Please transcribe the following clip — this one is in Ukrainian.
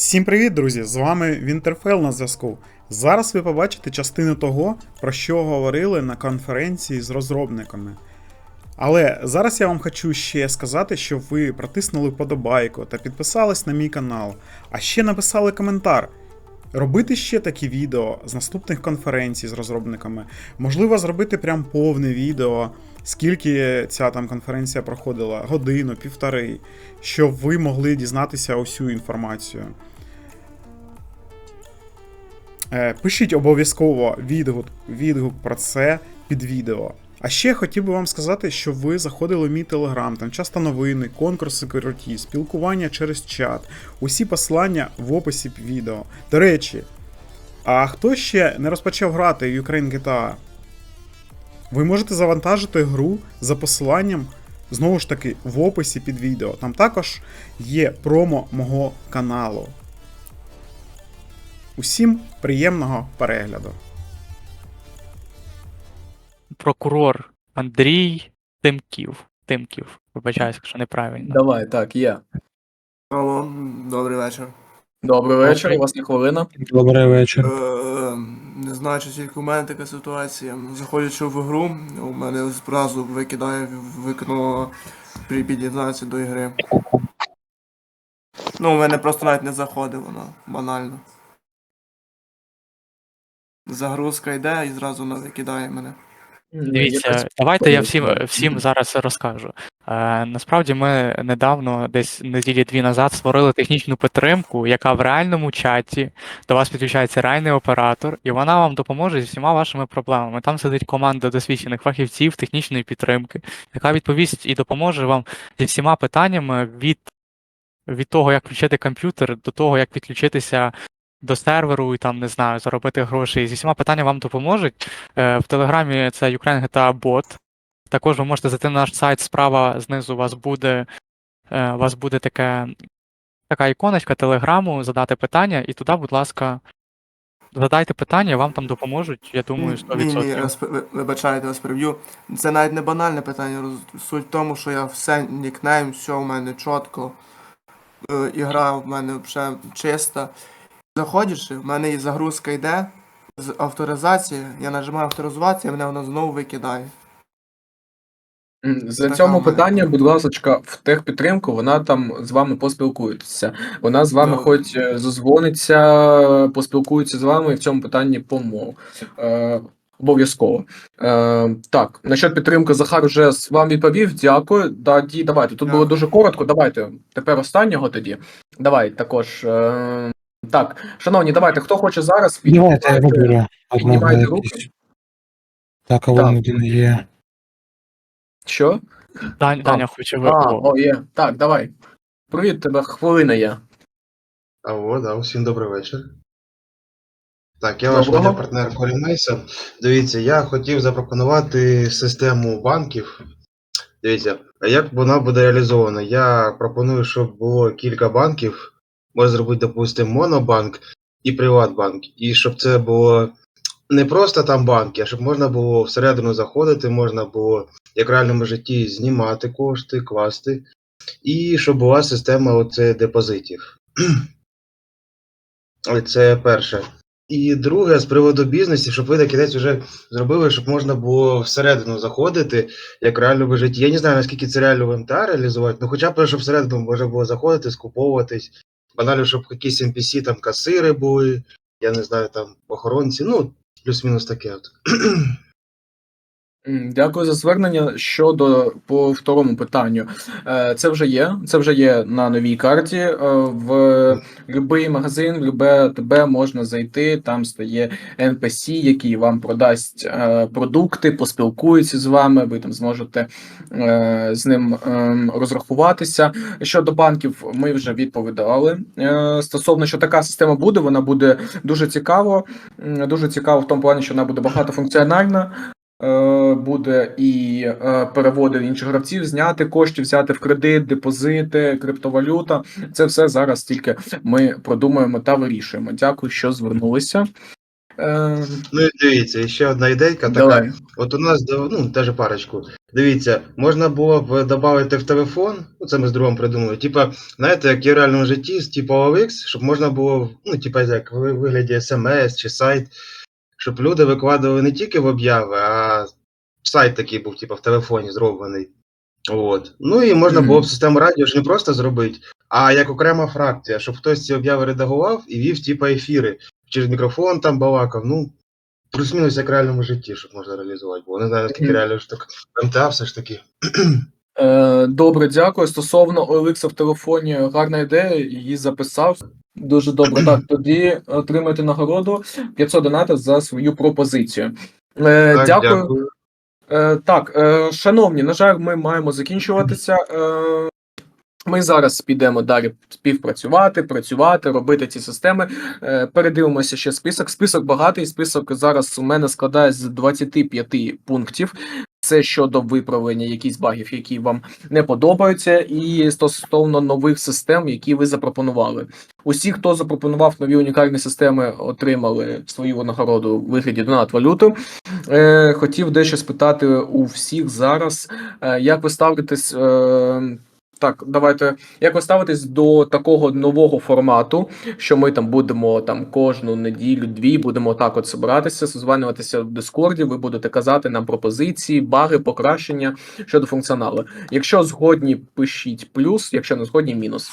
Всім привіт, друзі! З вами Вінтерфел на зв'язку. Зараз ви побачите частину того, про що говорили на конференції з розробниками. Але зараз я вам хочу ще сказати, щоб ви протиснули вподобайку та підписались на мій канал, а ще написали коментар. Робити ще такі відео з наступних конференцій з розробниками. Можливо, зробити прям повне відео, скільки ця там конференція проходила, годину, півтори, щоб ви могли дізнатися усю інформацію. Е, Пишіть обов'язково відгук, відгук про це під відео. А ще хотів би вам сказати, що ви заходили в мій телеграм, там часто новини, конкурси круті, спілкування через чат. Усі посилання в описі відео. До речі, а хто ще не розпочав грати в Ukraine GTA? Ви можете завантажити гру за посиланням, знову ж таки, в описі під відео. Там також є промо мого каналу. Усім приємного перегляду. прокурор Андрій Тимків. Тимків. Вибачаюсь, якщо неправильно. Давай, так, є. Алло, добрий вечір. Добрий вечір, у вас є хвилина. Добрий вечір. Е, не знаю, чи тільки у мене така ситуація. Заходячи в ігру, у мене зразу викидає вікно при під'єднанні до ігри. Ну, у мене просто навіть не заходить воно, банально. Загрузка йде і зразу вона викидає мене. Дивіться, давайте я всім, всім зараз розкажу. Е, насправді ми недавно, десь неділі дві назад, створили технічну підтримку, яка в реальному чаті до вас підключається реальний оператор, і вона вам допоможе зі всіма вашими проблемами. Там сидить команда досвідчених фахівців технічної підтримки, яка відповість і допоможе вам зі всіма питаннями від, від того, як включити комп'ютер, до того, як підключитися до серверу і там, не знаю, заробити гроші. Зі всіма питаннями вам допоможуть. Е, В Телеграмі це Ukraine GTA Bot. Також ви можете зайти на наш сайт, справа знизу у вас буде, е, у вас буде таке, така іконочка Телеграму, задати питання, і туди, будь ласка, задайте питання, вам там допоможуть, я думаю, 100%. Ні, ні, розп... ви- вибачайте, вас. Це навіть не банальне питання. роз- Суть в тому, що я все нікнейм, все у мене чітко. Е, ігра в мене вже чиста. Заходиш, в мене і загрузка йде з авторизації, я нажимаю авторизувати, і мене воно знову викидає. За Така цьому мене. питання, будь ласка, в техпідтримку, вона там з вами поспілкується. Вона з вами Добре. хоч е, зазвониться, поспілкується з вами і в цьому питанні помов. Е, обов'язково. Е, так, насчет підтримки Захар вже з- вам відповів. Дякую. Тоді давайте. Тут було Дякую. дуже коротко. Давайте. Тепер останнього тоді. Давай також. Е, так, шановні, давайте. Хто хоче зараз Давайте піднімайте руки. Так, а Так. вон один є. Що? Дань- Даня хоче А, о, є. Так, давай. Привіт, тебе хвилина є. Алло, да, усім добрий вечір. Так, я ваш Доброго. партнер Колін Мейсон. Дивіться, я хотів запропонувати систему банків. Дивіться, а як вона буде реалізована? Я пропоную, щоб було кілька банків. Можна зробити, допустимо, монобанк і Приватбанк. І щоб це було не просто там банки, а щоб можна було всередину заходити, можна було, як в реальному житті, знімати кошти, класти. І щоб була система оце депозитів. Це перше. І друге, з приводу бізнесів, щоб ви на кінець вже зробили, щоб можна було всередину заходити, як в реальному житті. Я не знаю, наскільки це реально в МТА реалізувати, ну хоча б щоб всередину можна було заходити, скуповуватись. Банально, щоб якісь NPC, там касири були, я не знаю, там охоронці, ну, плюс-мінус таке. От. Дякую за звернення. Щодо по второму питанню, Е, це вже є. Це вже є на новій карті. Е, В будь-який магазин, в любе ТБ можна зайти. Там стає NPC, який вам продасть е, продукти, поспілкується з вами. Ви там зможете з ним ем, розрахуватися. Щодо банків, ми вже відповідали. Стосовно, що така система буде, вона буде дуже цікаво. Дуже цікаво в тому плані, що вона буде багатофункціональна. Е, буде і е, переводи інших гравців, зняти коштів, взяти в кредит, депозити, криптовалюта. Це все зараз тільки ми продумуємо та вирішуємо. Дякую, що звернулися. Е, Ну і дивіться, ще одна ідейка така. давай. От у нас ну, теж парочку. Дивіться, можна було б додати в телефон, ну це ми з другом придумали. Типа, знаєте, як є в реальному житті, з типу OLX, щоб можна було, ну, типа, як в вигляді смс чи сайт, щоб люди викладали не тільки в обяви, а сайт такий був, типу, в телефоні зроблений. От. Ну і можна було б систему радіо ж не просто зробити, а як окрема фракція, щоб хтось ці обяви редагував і вів, типа, ефіри. Через мікрофон там балакав. Ну, плюс-мінус як в реальному житті, щоб можна реалізувати. Бо не знаю, наскільки реально ж так МТА все ж таки. Е, добре, дякую. Стосовно OLX в телефоні, гарна ідея, її записав. Дуже добре. Так, тоді отримайте нагороду 500 донатів за свою пропозицію. Е, Так, дякую. Е, так, е, шановні, на жаль, ми маємо закінчуватися. Е, ми зараз підемо далі співпрацювати, працювати, робити ці системи. Е, передивимося ще список. Список багатий. Список зараз у мене складає з 25 пунктів. Це щодо виправлення якісь багів, які вам не подобаються, і стосовно нових систем, які ви запропонували. Усі, хто запропонував нові унікальні системи, отримали свою нагороду в вигляді донат валюту. Е, хотів дещо спитати у всіх зараз, е, як ви ставитесь. Е, так, давайте. Як ви ставитесь до такого нового формату, що ми там будемо там кожну неділю-дві будемо так от збиратися, созванюватися в Дискорді, ви будете казати нам пропозиції, баги, покращення щодо функціоналу. Якщо згодні, пишіть плюс, якщо не згодні, мінус.